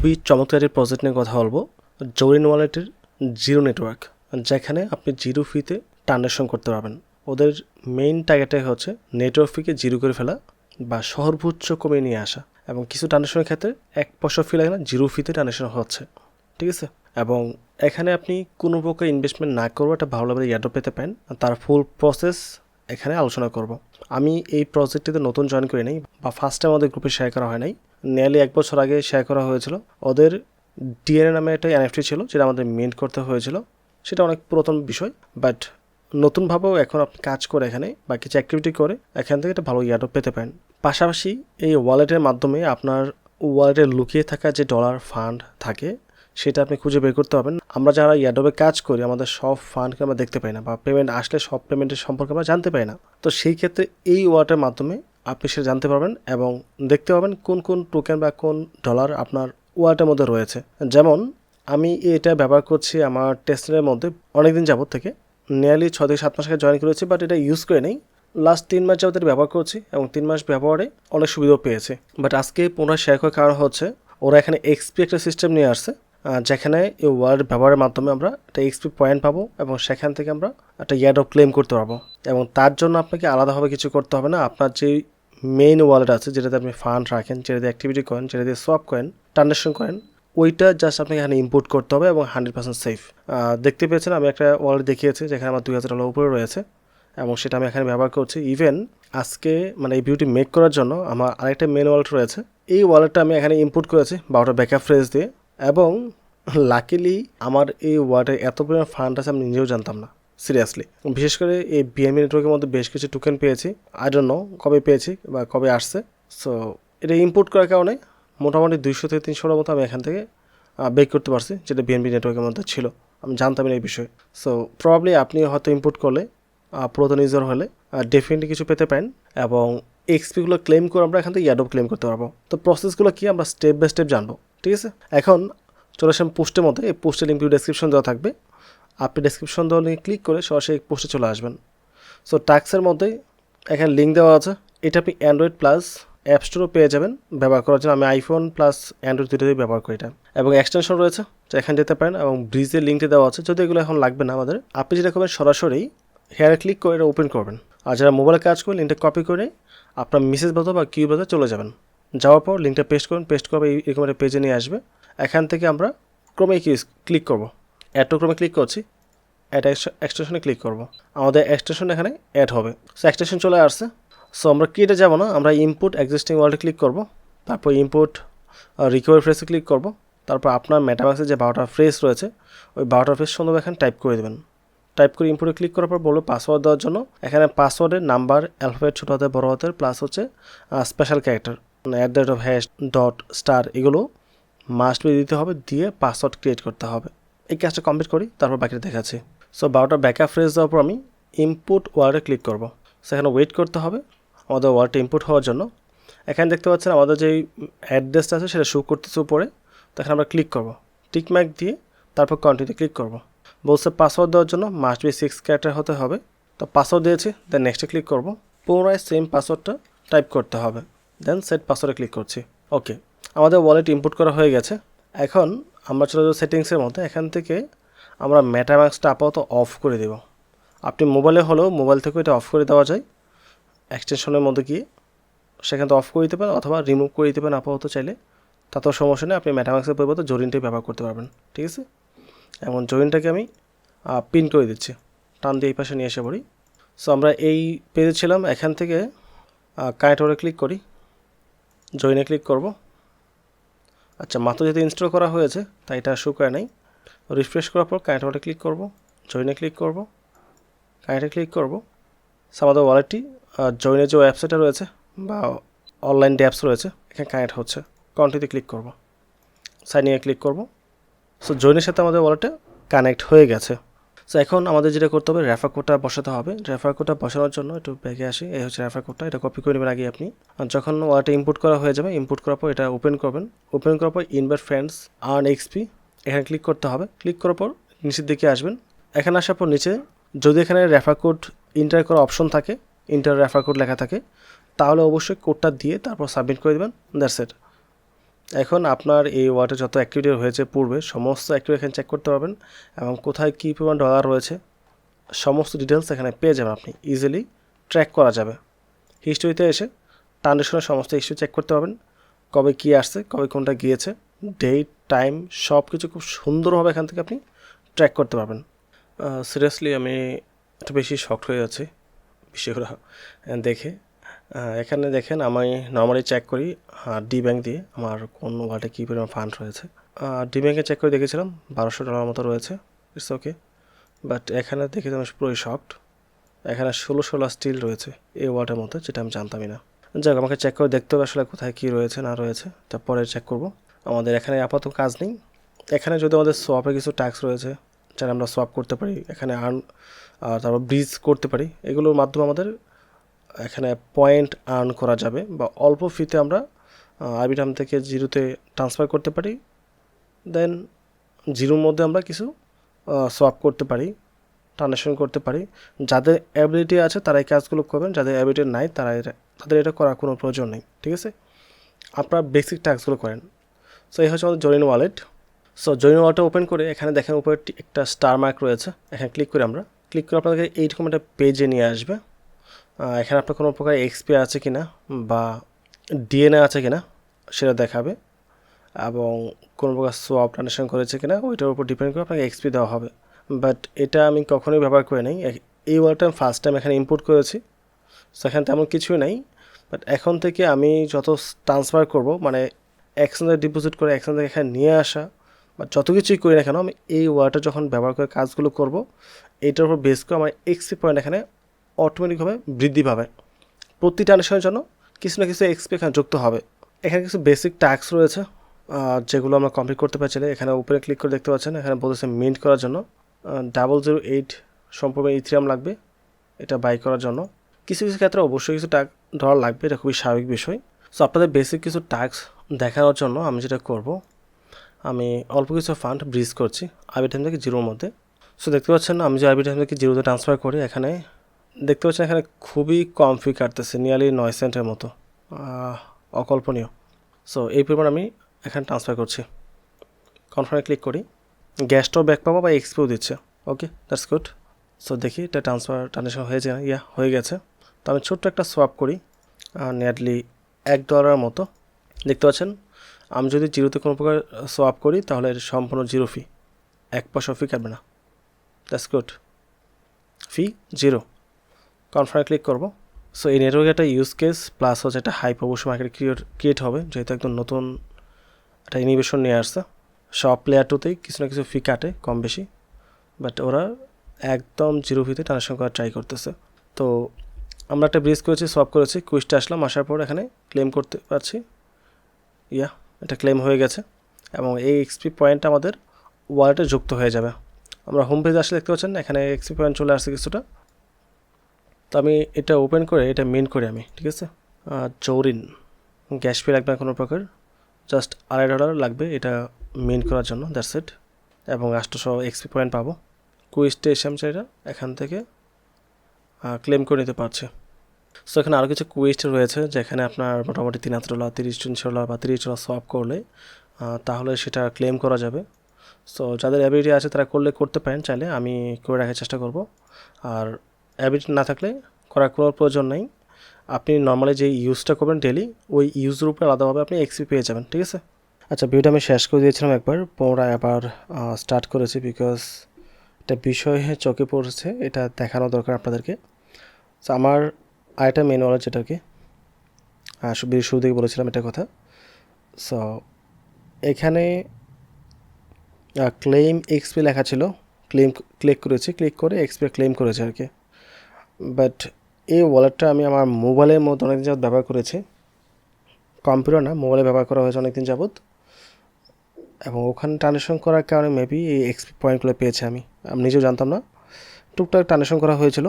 খুবই চমৎকার প্রজেক্ট নিয়ে কথা বলব। জরিন ওয়ালেটের জিরো নেটওয়ার্ক যেখানে আপনি জিরো ফিতে ট্রানজাকশন করতে পারবেন। ওদের মেইন টার্গেটটাই হচ্ছে নেটওয়ার্ক ফিকে জিরো করে ফেলা বা সর্বোচ্চ কমিয়ে নিয়ে আসা এবং কিছু ট্রানজাকশনের ক্ষেত্রে এক পয়সা ফি লাগে না জিরো ফিতে ট্রানজাকশন হচ্ছে। ঠিক আছে? এবং এখানে আপনি কোনো প্রকার ইনভেস্টমেন্ট না করব, একটা ভালো ভালোভাবে ইয়ারড্রপ পেতে পারেন। তার ফুল প্রসেস এখানে আলোচনা করব। আমি এই প্রজেক্টটিতে নতুন জয়েন করি নাই বা ফার্স্ট টাইম আমাদের গ্রুপে শেয়ার করা হয় নাই। নিয়ারলি এক বছর আগে শেয়ার করা হয়েছিল। ওদের ডিএনএ নামে একটা এনএফটি ছিল, যেটা আমাদের মেন্ট করতে হয়েছিল। সেটা অনেক পুরাতন বিষয় বাট নতুনভাবেও এখন আপনি কাজ করে এখানে বা কিছু অ্যাক্টিভিটি করে, এখান থেকে একটা ভালো ইয়ারড্রপ পেতে পারেন। পাশাপাশি এই ওয়ালেটের মাধ্যমে আপনার ওয়ালেটে লুকিয়ে থাকা যে ডলার ফান্ড থাকে, সেটা আপনি খুঁজে বের করতে পারবেন। আমরা যারা ইয়াডবে কাজ করি, আমাদের সব ফান্ডকে আমরা দেখতে পাই না, বা পেমেন্ট আসলে সব পেমেন্টের সম্পর্কে আমরা জানতে পাই না। তো সেই ক্ষেত্রে এই ওয়ালেটের মাধ্যমে আপনি সেটা জানতে পারবেন এবং দেখতে পাবেন কোন কোন টোকেন বা কোন ডলার আপনার ওয়ালেটের মধ্যে রয়েছে। যেমন, আমি এটা ব্যবহার করছি আমার টেস্টের মধ্যে অনেকদিন যাবত থেকে। নিয়ারলি ছ থেকে সাত মাস আগে জয়েন করেছি বাট এটা ইউজ করে নেই। লাস্ট তিন মাস যাবত ব্যবহার করছি এবং তিন মাস ব্যবহারে অনেক সুবিধাও পেয়েছে। বাট আজকে পুনরায় শেয়ার করার কারণ হচ্ছে, ওরা এখানে এক্সপি একটা সিস্টেম নিয়ে আসছে যেখানে এই ওয়ার্ড ব্যবহারের মাধ্যমে আমরা একটা এক্সপি পয়েন্ট পাবো এবং সেখান থেকে আমরা একটা ইয়ার্ড অফ ক্লেম করতে পারব। এবং তার জন্য আপনাকে আলাদাভাবে কিছু করতে হবে না। আপনার যে মেইন ওয়ালেট আছে যেটাতে আপনি ফান্ড রাখেন, যেটাতে অ্যাক্টিভিটি করেন যেটাতে সোয়াপ করেন ট্রানজাকশন করেন ওইটা জাস্ট আপনাকে এখানে ইম্পোর্ট করতে হবে এবং হান্ড্রেড পার্সেন্ট সেফ দেখতে পেয়েছেন, আমি একটা ওয়ালেট দেখিয়েছি যেখানে আমার দুই হাজার ডলার উপরে রয়েছে এবং সেটা আমি এখানে ব্যবহার করছি। ইভেন আজকে মানে এই ভিডিওটি মেক করার জন্য আমার আরেকটা মেন ওয়ালেট রয়েছে। এই ওয়ালেটটা আমি এখানে ইম্পোর্ট করেছি বারোটা ব্যাকআপ ফ্রেজ দিয়ে এবং লাকিলি আমার এই ওয়ার্ডে এত পরিমাণ ফান্ড আছে আমি নিজেও জানতাম না। সিরিয়াসলি বিশেষ করে এই বিএমই নেটওয়ার্কের মধ্যে বেশ কিছু টোকেন পেয়েছি। আই ডোন্ট নো কবে পেয়েছি বা কবে আসছে। সো এটা ইম্পোর্ট করার কারণে মোটামুটি দুইশো থেকে তিনশোর মতো আমি এখান থেকে বেক করতে পারছি, যেটা বিএনপি নেটওয়ার্কের মধ্যে ছিল। আমি জানতাম না এই বিষয়ে। সো প্রবাবলি আপনি হয়তো ইম্পোর্ট করলে পুরাতন ইউজার হলে ডেফিনেটলি কিছু পেতে পারেন এবং এক্সপিগুলো ক্লেম করে আমরা এখান থেকে ইয়াডব ক্লেম করতে পারব। তো প্রসেসগুলো কি আমরা স্টেপ বাই স্টেপ জানব, ঠিক আছে? এখন চলে আসেন পোস্টের মধ্যে। এই পোস্টের লিঙ্ক ডেসক্রিপশন দেওয়া থাকবে। আপনি ডেসক্রিপশন দেওয়া লিঙ্ক ক্লিক করে সরাসরি পোস্টে চলে আসবেন। সো টাক্সের মধ্যে এখানে লিঙ্ক দেওয়া আছে। এটা আপনি অ্যান্ড্রয়েড প্লাস অ্যাপ স্টোরও পেয়ে যাবেন। ব্যবহার করার জন্য আমি আইফোন প্লাস অ্যান্ড্রয়েড দুটোতেই ব্যবহার করি এটা। এবং এক্সটেনশন রয়েছে তো এখানে যেতে পারেন এবং ব্রিজের লিঙ্কটি দেওয়া আছে। যদি এগুলো এখন লাগবে না আমাদের। আপনি যেটা করবেন, সরাসরি হেয়ারে ক্লিক করে এটা ওপেন করবেন। আর যারা মোবাইলে কাজ করবেন লিঙ্কটা কপি করে আপনার মেসেজ বাতো বা কিউ বাতো চলে যাবেন। যাওয়ার পর লিঙ্কটা পেস্ট করুন পেস্ট করবে এরকম একটা পেজে নিয়ে আসবে। এখান থেকে আমরা ক্রমে ক্লিক করব। অ্যাড টু ক্রমে ক্লিক করছি অ্যাড এক্সটেনশনে ক্লিক করব। আমাদের এক্সটেনশন এখানে অ্যাড হবে। সো এক্সটেনশন চলে আসছে। সো আমরা কিটা যাব না, আমরা ইনপুট এক্সিস্টিং ওয়ার্ল্ডে ক্লিক করব, তারপর ইনপুট রিকভারি ফ্রেসে ক্লিক করব, তারপর আপনার মেটামাক্সে যে বারোটা ফ্রেস রয়েছে, ওই বারোটা ফ্রেস সুন্দর এখানে টাইপ করে দেবেন। টাইপ করে ইনপুটে ক্লিক করার পর বলব পাসওয়ার্ড দেওয়ার জন্য। এখানে পাসওয়ার্ডের নাম্বার অ্যালফাবেট ছোটো হাতের, বড় হাতের প্লাস হচ্ছে স্পেশাল ক্যারেক্টার মানে at the rate of hash dot star এগুলো মাস্ট বি দিতে হবে, দিয়ে পাসওয়ার্ড ক্রিয়েট করতে হবে। এই কাজটা কমপ্লিট করি, তারপর বাকিটা দেখাচ্ছি। সো বারোটা ব্যাকআপ ফ্রেজ দেওয়ার পর আমি ইনপুট ওয়ার্ডে ক্লিক করব। সো এখানে ওয়েট করতে হবে আমাদের ওয়ার্ডটা ইনপুট হওয়ার জন্য। এখানে দেখতে পাচ্ছেন আমাদের যেই অ্যাড্রেসটা আছে, সেটা শো করতেছে উপরে। তো এখানে আমরা ক্লিক করব। টিক ম্যাক দিয়ে তারপর কন্টিনিউ ক্লিক করব। বলছে পাসওয়ার্ড দেওয়ার জন্য মাস্ট বি সিক্স ক্যারেক্টার হতে হবে। তো পাসওয়ার্ড দিয়েছি দেন নেক্সটে ক্লিক করব। পুনরায় সেম পাসওয়ার্ডটা টাইপ করতে হবে। দেন সেট পাসওয়ার্ডে ক্লিক করছি। ওকে আমাদের ওয়ালেট ইনপুট করা হয়ে গেছে। এখন আমরা চলে যাব সেটিংসের মধ্যে। এখান থেকে আমরা মেটাম্যাক্সটা আপাতত অফ করে দেব। আপনি মোবাইলে হলেও মোবাইল থেকেও এটা অফ করে দেওয়া যায়। এক্সটেনশনের মধ্যে গিয়ে সেখান থেকে অফ করে দিতে পারেন অথবা রিমুভ করে দিতে পারেন আপাতত চাইলে। তাতেও সমস্যা নেই, আপনি মেটাম্যাক্সের পরিবর্তে জরিনটাই ব্যবহার করতে পারবেন, ঠিক আছে? এমন জয়েনটাকে আমি পিন করে দিচ্ছি। টান দিয়ে এই পাশে নিয়ে এসে পড়ি। সো আমরা এই পেজে ছিলাম। এখান থেকে কানেক্টরে ক্লিক করি। জয়েনে ক্লিক করব। আচ্ছা মাত্র যেহেতু ইনস্টল করা হয়েছে, তাই এটা শো করে নাই। রিফ্রেশ করার পর কানেক্টরে ক্লিক করব জয়েনে ক্লিক করব। কানেক্টে ক্লিক করব। আমাদের ওয়ালেটটি জয়নে যে ওয়েবসাইটটা রয়েছে, বা অনলাইন ড্যাপস রয়েছে, এখানে কানেক্ট হচ্ছে কন্টিতে ক্লিক করব। সাইনিংয়ে ক্লিক করব। সো জয়েনের সাথে আমাদের ওয়ালেটে কানেক্ট হয়ে গেছে। সো এখন আমাদের যেটা করতে হবে রেফার কোডটা বসাতে হবে। রেফার কোডটা বসানোর জন্য একটু ব্যাগে আসি, এই হচ্ছে রেফার কোডটা এটা কপি করে নেবেন আগে আপনি। যখন ওয়ালেটে ইনপুট করা হয়ে যাবে ইনপুট করার পর এটা ওপেন করবেন। ওপেন করার পর ইনভার্ট ফ্রেন্ডস আর্ন এক্সপি এখানে ক্লিক করতে হবে। ক্লিক করার পর নিচের দিকে আসবেন। এখানে আসার পর নিচে যদি এখানে রেফার কোড ইন্টার করার অপশন থাকে ইন্টার রেফার কোড লেখা থাকে, তাহলে অবশ্যই কোডটা দিয়ে তারপর সাবমিট করে দেবেন। দ্যাটস ইট এখন আপনার এই ওয়ার্ডে যত অ্যাক্টিভিটি হয়েছে পূর্বে, সমস্ত অ্যাক্টিভিটি এখানে চেক করতে পারবেন এবং কোথায় কী পরিমাণ ডলার রয়েছে, সমস্ত ডিটেলস এখানে পেয়ে যাবেন আপনি ইজিলি ট্র্যাক করা যাবে। হিস্টোরিতে এসে ট্রানজেকশনের সমস্ত ইস্যু চেক করতে পারবেন, কবে কী আসছে, কবে কোনটা গিয়েছে ডেট টাইম সব কিছু খুব সুন্দরভাবে এখান থেকে আপনি ট্র্যাক করতে পারবেন। সিরিয়াসলি আমি একটু বেশি শক্ট হয়ে যাচ্ছি বিষয়গুলো দেখে। এখানে দেখেন আমি নর্মালি চেক করি ডি ব্যাংক দিয়ে আমার কোন ওয়ার্ডে কী পরিমাণ ফান্ড রয়েছে। ডি ব্যাংকে চেক করে দেখেছিলাম, বারোশো ডলার মতো রয়েছে। ইটস ওকে বাট এখানে দেখে আমি পুরোই শকড এখানে ষোলো ষোলো স্টিল রয়েছে এই ওয়ার্ডের মধ্যে, যেটা আমি জানতামই না। যাক আমাকে চেক করে দেখতে হবে আসলে কোথায় কী রয়েছে, না রয়েছে। তারপরে চেক করব। আমাদের এখানে আপাতত কাজ নেই। এখানে যদি আমাদের সোয়াপে কিছু ট্যাক্স রয়েছে যারা আমরা সোয়াপ করতে পারি, এখানে আর্ন তারপর ব্রিজ করতে পারি, এগুলোর মাধ্যমে আমাদের এখানে পয়েন্ট আর্ন করা যাবে বা অল্প ফিতে আমরা আরবিটাম থেকে জিরোতে ট্রান্সফার করতে পারি দেন জিরোর মধ্যে আমরা কিছু সোয়াপ করতে পারি ট্রানজাকশন করতে পারি। যাদের অ্যাবিলিটি আছে তারা এই কাজগুলো করবেন, যাদের অ্যাবিলিটি নাই তারা এটা, তাদের এটা করার কোনো প্রয়োজন নেই, ঠিক আছে? আপনারা বেসিক টাস্কগুলো করেন। সো এই হচ্ছে আমাদের জরিন ওয়ালেট সো জরিন ওয়ালেটটা ওপেন করে এখানে দেখেন উপরে একটি- স্টার মার্ক রয়েছে। এখানে ক্লিক করে আমরা ক্লিক করে আপনাদেরকে এইরকম একটা পেজে নিয়ে আসবে। এখানে আপনার কোনো প্রকার এক্সপি আছে কিনা বা ডিএনএ আছে কিনা সেটা দেখাবে এবং কোনো প্রকার সোয়াপ ট্রানজাকশন করেছে কিনা, ওইটার উপর ডিপেন্ড করে আপনাকে এক্সপি দেওয়া হবে। বাট এটা আমি কখনোই ব্যবহার করে নাই। এই ওয়ার্ডটা আমি ফার্স্ট টাইম এখানে ইম্পোর্ট করেছি। সেখানে তেমন কিছুই নাই। বাট এখন থেকে আমি যত ট্রান্সফার করব মানে একসঙ্গে ডিপোজিট করে একসঙ্গে এখানে নিয়ে আসা বা যত কিছুই করি না কেন, আমি এই ওয়ার্ডটা যখন ব্যবহার করে কাজগুলো করব এইটার উপর বেস করে আমার এক্সপি পয়েন্ট এখানে অটোমেটিকভাবে বৃদ্ধি পাবে। প্রতি ট্রানজাকশনের জন্য কিছু না কিছু এক্সপি এখানে যুক্ত হবে। এখানে কিছু বেসিক ট্যাক্স রয়েছে যেগুলো আমরা কমপ্লিট করতে পারছি এখানে উপরে ক্লিক করে দেখতে পাচ্ছেন, এখানে বলতেছে মিন্ট করার জন্য। ডাবল জিরো এইট সম্পূর্ণ ইথিরাম লাগবে, এটা বাই করার জন্য। কিছু কিছু ক্ষেত্রে অবশ্যই কিছু টাক ডলার লাগবে, এটা খুবই স্বাভাবিক বিষয়। সো আপনাদের বেসিক কিছু ট্যাক্স দেখানোর জন্য আমি যেটা করব, আমি অল্প কিছু ফান্ড ব্রিজ করছি টাইম থেকে জিরোর মধ্যে। সো দেখতে পাচ্ছেন, আমি যে টাইম থেকে জিরোতে ট্রান্সফার করি, এখানে দেখতে পাচ্ছেন এখানে খুবই কম ফি কাটতেছে নিয়ারলি নয় সেন্টের মতো। অকল্পনীয়। সো এই পরিমাণ আমি এখানে ট্রান্সফার করছি। কনফার্মে ক্লিক করি। গ্যাসটাও ব্যাক পাবো বা এক্সপিও দিচ্ছে। ওকে দ্যাটস গুড সো দেখি এটা ট্রান্সফার ট্রানজেকশন হয়েছে ইয়া হয়ে গেছে। তো আমি ছোট্ট একটা সোয়াপ করি নিয়ারলি এক ডলারের মতো। দেখতে পাচ্ছেন, আমি যদি জিরোতে কোনো প্রকার সোয়াপ করি, তাহলে সম্পূর্ণ জিরো ফি এক পয়সা ফি কাটবে না। দ্যাটস গুড ফি জিরো কনফার্মে ক্লিক করব। সো এই নেটওয়ার্কে একটা ইউজ কেস প্লাস হচ্ছে একটা হাইপ অবশ্য মার্কেট ক্রিয়েট ক্রিয়েট হবে। যেহেতু একদম নতুন একটা ইনিভেশন নিয়ে আসছে। সব প্লেয়ার টুতেই কিছু না কিছু ফি কাটে কম বেশি। বাট ওরা একদম জিরো ফিতে ট্রানজাকশন করার ট্রাই করতেছে। তো, আমরা একটা ব্রিজ করেছি সলভ করেছি। কুইজটা আসলাম, আসার পর এখানে ক্লেম করতে পারছি। ইয়া এটা ক্লেম হয়ে গেছে। এবং এই এক্সপি পয়েন্টটা আমাদের ওয়ালেটে যুক্ত হয়ে যাবে। আমরা হোম পেজে আসলে দেখতে পাচ্ছেন এখানে এক্সপি পয়েন্ট চলে আসছে কিছুটা। তো আমি এটা ওপেন করে, এটা মেন করি আমি, ঠিক আছে? জৌরিন গ্যাস ফি লাগবে না কোনো প্রকার জাস্ট আড়াই ডলার লাগবে এটা মেন করার জন্য দ্যাটস ইট এবং আষ্টশো এক্সপি পয়েন্ট পাবো। কুইস্টে এসে আমি সেটা এখান থেকে ক্লেম করে নিতে পারছে। সো এখানে আরও কিছু কুইস্ট রয়েছে, যেখানে আপনার মোটামুটি তিন হাজার ডলার তিরিশ তিনশো ডলার বা তিরিশ ডলার সোয়াপ করলে তাহলে সেটা ক্লেম করা যাবে। সো যাদের অ্যাবিলিটি আছে, তারা করলে, করতে পারেন চাইলে, আমি করে রাখার চেষ্টা করব। আর অ্যাবিলিটি না থাকলে করার কোনো প্রয়োজন নেই। আপনি নর্মালি যে ইউজটা করবেন ডেলি ওই ইউজের উপরে আলাদাভাবে আপনি এক্সপি পেয়ে যাবেন, ঠিক আছে? আচ্ছা ভিডিওটা আমি শেষ করে দিয়েছিলাম একবার, পুনরায় আবার স্টার্ট করেছি বিকজ একটা বিষয় চোখে পড়েছে, এটা দেখানো দরকার আপনাদেরকে। তো আমার আরেকটা মেন নলেজ যেটাকে ভিডিও শুরু থেকে বলেছিলাম এটা কথা। সো এখানে ক্লেম এক্সপি লেখা ছিল ক্লেম ক্লিক করেছি ক্লিক করে এক্সপি ক্লেম করেছে আর কি। বাট এই ওয়ালেটটা আমি আমার মোবাইলের মধ্যে অনেকদিন যাবত ব্যবহার করেছি। কম্পিউটার না মোবাইলে ব্যবহার করা হয়েছে অনেকদিন যাবত এবং ওখানে ট্রানজেকশন করার কারণে মেবি এই এক্সপি পয়েন্টগুলো পেয়েছি আমি। আমি নিজেও জানতাম না। টুকটাক ট্রানজেকশন করা হয়েছিল।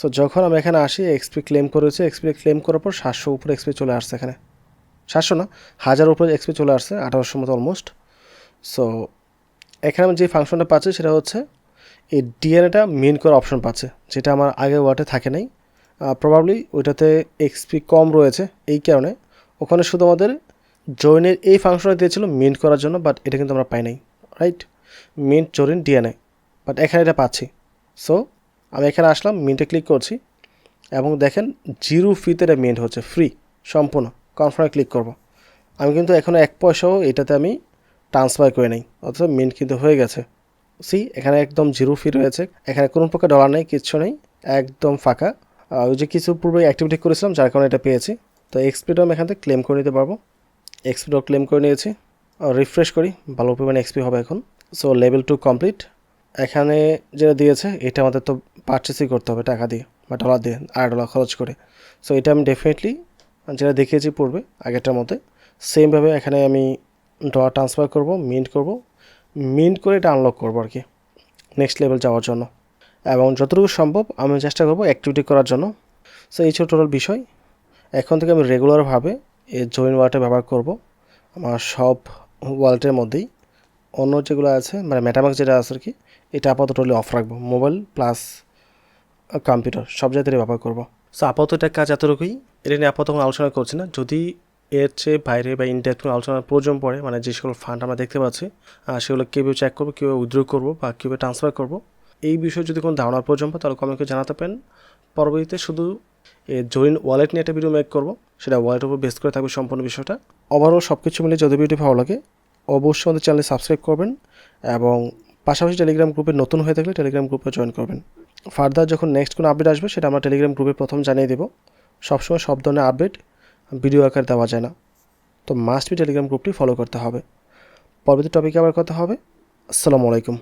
সো যখন আমি এখানে আসি এক্সপি ক্লেম করেছি। এক্সপি ক্লেম করার পর সাতশো উপরে এক্সপি চলে আসছে এখানে। সাতশো না হাজার উপরে এক্সপি চলে আসছে আঠারোশো মতো অলমোস্ট সো এখানে আমি যে ফাংশনটা পাচ্ছি সেটা হচ্ছে এই ডিএনএটা মেন করার অপশন পাচ্ছে, যেটা আমার আগের ওয়ার্ডে থাকে নাই। প্রবাবলি ওইটাতে এক্সপি কম রয়েছে এই কারণে। ওখানে শুধু আমাদের জয়েনের এই ফাংশনটা দিয়েছিল মিন্ট করার জন্য বাট এটা কিন্তু আমরা পাই নাই রাইট মিন্ট জরিন ডিএনএ বাট এখানে এটা পাচ্ছি। সো আমি এখানে আসলাম মিন্টে ক্লিক করছি, এবং দেখেন জিরো ফিতে এটা মিন্ট হচ্ছে ফ্রি সম্পূর্ণ কনফার্মে ক্লিক করব। আমি কিন্তু এখনও এক পয়সাও এটাতে আমি ট্রান্সফার করে নেই, অথচ মিন্ট কিন্তু হয়ে গেছে। সি, এখানে একদম জিরো ফি রয়েছে। এখানে কোনো প্রকার ডলার নেই, কিচ্ছু নেই, একদম ফাঁকা। আর ওই যে কিছু পূর্বে অ্যাক্টিভিটি করেছিলাম, যার কারণে এটা পেয়েছি। তো এক্সপিটাও আমি এখান থেকে ক্লেম করে নিতে পারব। এক্সপিটাও ক্লেম করে নিয়েছি। রিফ্রেশ করি, ভালো পরিমাণে এক্সপি হবে এখন। সো লেভেল টু কমপ্লিট এখানে যেটা দিয়েছে, এটা আমাদের তো পারচেসই করতে হবে টাকা দিয়ে, বা ডলার দিয়ে আড়াই ডলার খরচ করে। সো এটা আমি ডেফিনেটলি যেটা দেখিয়েছি পূর্বে, আগেরটার মধ্যে সেমভাবে এখানে আমি ডলার ট্রান্সফার করব মিন্ট করব। মিন্ট করে এটা আনলক করব আর কি নেক্সট লেভেল যাওয়ার জন্য। এবং যতটুকু সম্ভব আমি চেষ্টা করব অ্যাক্টিভিটি করার জন্য। সো এই ছিল টোটাল বিষয়। এখন থেকে আমি রেগুলারভাবে এই জয়েন ওয়ালেটটা ব্যবহার করব। আমার সব ওয়ালেটের মধ্যেই। অন্য যেগুলো আছে মানে মেটামার্ক যেটা আছে আর কি, এটা আপাতত টোটালি অফ রাখব। মোবাইল প্লাস কম্পিউটার সব জায়গাতে ব্যবহার করব। সো আপাতত এটা কাজ এতটুকুই। এটা নিয়ে আপাতত আলোচনা করছি না। যদি এর চেয়ে বাইরে বা ইনডেপ্থ কোনো আলোচনার প্রয়োজন পড়ে মানে যে সকল ফান্ড আমরা দেখতে পাচ্ছি সেগুলো কীভাবে চেক করব, কীভাবে উইথড্র করব বা কীভাবে ট্রান্সফার করব, এই বিষয়ে যদি কোনো ধারণার প্রয়োজন পড়ে, তাহলে কমেন্টকে জানাতে পারেন। পরবর্তীতে শুধু জয়েন ওয়ালেট নিয়ে একটা ভিডিও মেক করব, সেটা ওয়ালেটের উপর বেস করে থাকবে সম্পূর্ণ বিষয়টা। ওভারঅল সব কিছু মিলে যদি ভিডিও ভালো লাগে, অবশ্যই আমাদের চ্যানেলে সাবস্ক্রাইব করবেন এবং পাশাপাশি টেলিগ্রাম গ্রুপে নতুন হয়ে থাকলে টেলিগ্রাম গ্রুপে জয়েন করবেন। ফার্দার যখন নেক্সট কোনো আপডেট আসবে, সেটা আমরা টেলিগ্রাম গ্রুপে প্রথম জানিয়ে দেবো। সবসময় সব ধরনের আপডেট ভিডিও আকার দেওয়া যায় না। তো মাস্ট বি টেলিগ্রাম গ্রুপটি ফলো করতে হবে। পরবর্তী টপিকে আবার কথা হবে। আসসালামু আলাইকুম।